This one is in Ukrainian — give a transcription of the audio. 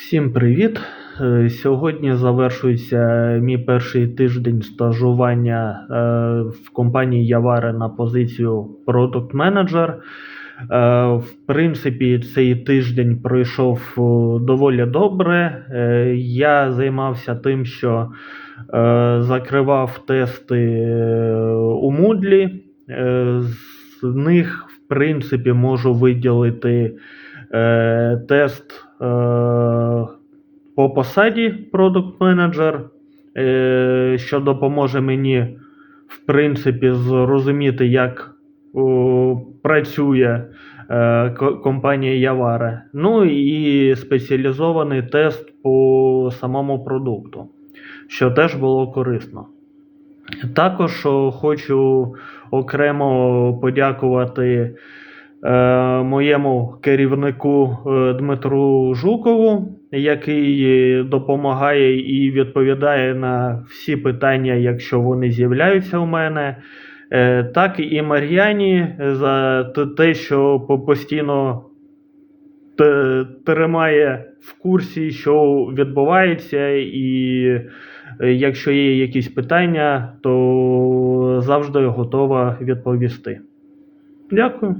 Всім привіт! Е, Сьогодні завершується мій перший тиждень стажування е, в компанії Явари на позицію Manager. Е, В принципі, цей тиждень пройшов е, доволі добре. Я займався тим, що закривав тести у Moodle. З них, в принципі, можу виділити тест по посаді Manager, е, що допоможе мені, в принципі, зрозуміти, як працює е, компанія Явара. Ну і спеціалізований тест по самому продукту, що теж було корисно. Також хочу окремо подякувати е, моєму керівнику е, Дмитру Жукову, який е, допомагає і відповідає на всі питання, якщо вони з'являються у мене. Е, так і Мар'яні за те, що постійно тримає в курсі, що відбувається, і якщо є якісь питання, то завжди готова відповісти. Дякую.